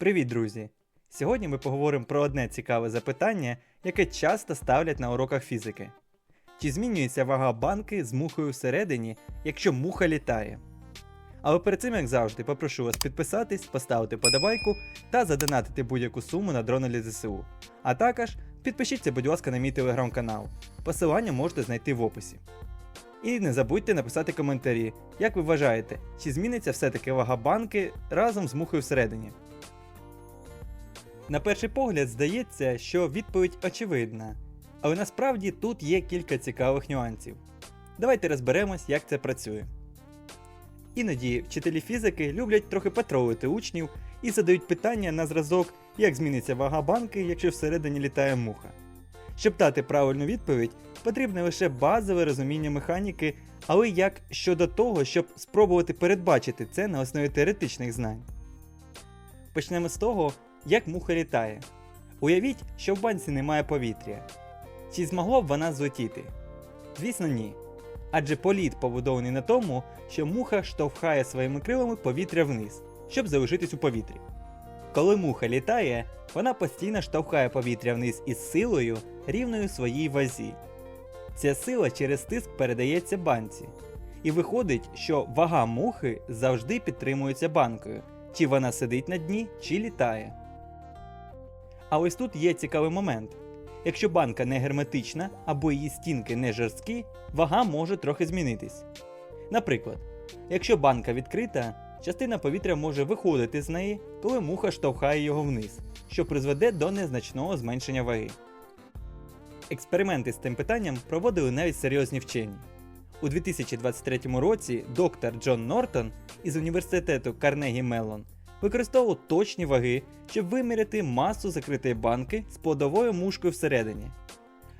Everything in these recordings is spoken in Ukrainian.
Привіт, друзі! Сьогодні ми поговоримо про одне цікаве запитання, яке часто ставлять на уроках фізики. Чи змінюється вага банки з мухою всередині, якщо муха літає? Але перед цим, як завжди, попрошу вас підписатись, поставити подобайку та задонатити будь-яку суму на дрони для ЗСУ. А також підпишіться, будь ласка, на мій телеграм-канал. Посилання можете знайти в описі. І не забудьте написати коментарі, як ви вважаєте, чи зміниться все-таки вага банки разом з мухою всередині. На перший погляд здається, що відповідь очевидна, але насправді тут є кілька цікавих нюансів. Давайте розберемось, як це працює. Іноді вчителі фізики люблять трохи потролити учнів і задають питання на зразок, як зміниться вага банки, якщо всередині літає муха. Щоб дати правильну відповідь, потрібне лише базове розуміння механіки, але як щодо того, щоб спробувати передбачити це на основі теоретичних знань. Почнемо з того, як муха літає. Уявіть, що в банці немає повітря. Чи змогла б вона злетіти? Звісно, ні. Адже політ побудований на тому, що муха штовхає своїми крилами повітря вниз, щоб залишитись у повітрі. Коли муха літає, вона постійно штовхає повітря вниз із силою, рівною своїй вазі. Ця сила через тиск передається банці. І виходить, що вага мухи завжди підтримується банкою, чи вона сидить на дні, чи літає. А ось тут є цікавий момент. Якщо банка не герметична або її стінки не жорсткі, вага може трохи змінитись. Наприклад, якщо банка відкрита, частина повітря може виходити з неї, коли муха штовхає його вниз, що призведе до незначного зменшення ваги. Експерименти з цим питанням проводили навіть серйозні вчені. У 2023 році доктор Джон Нортон із університету Карнегі Меллон використовував точні ваги, щоб виміряти масу закритої банки з плодовою мушкою всередині.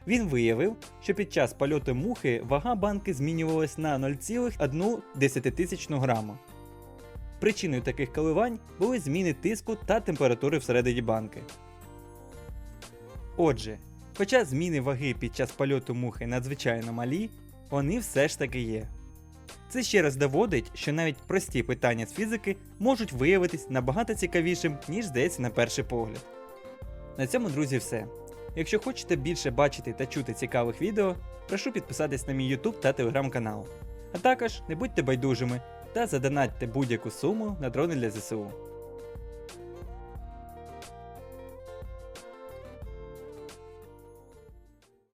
Він виявив, що під час польоту мухи вага банки змінювалась на 0,1 грама. Причиною таких коливань були зміни тиску та температури всередині банки. Отже, хоча зміни ваги під час польоту мухи надзвичайно малі, вони все ж таки є. Це ще раз доводить, що навіть прості питання з фізики можуть виявитись набагато цікавішим, ніж здається на перший погляд. На цьому, друзі, все. Якщо хочете більше бачити та чути цікавих відео, прошу підписатись на мій YouTube та Telegram канал. А також не будьте байдужими та задонатьте будь-яку суму на дрони для ЗСУ.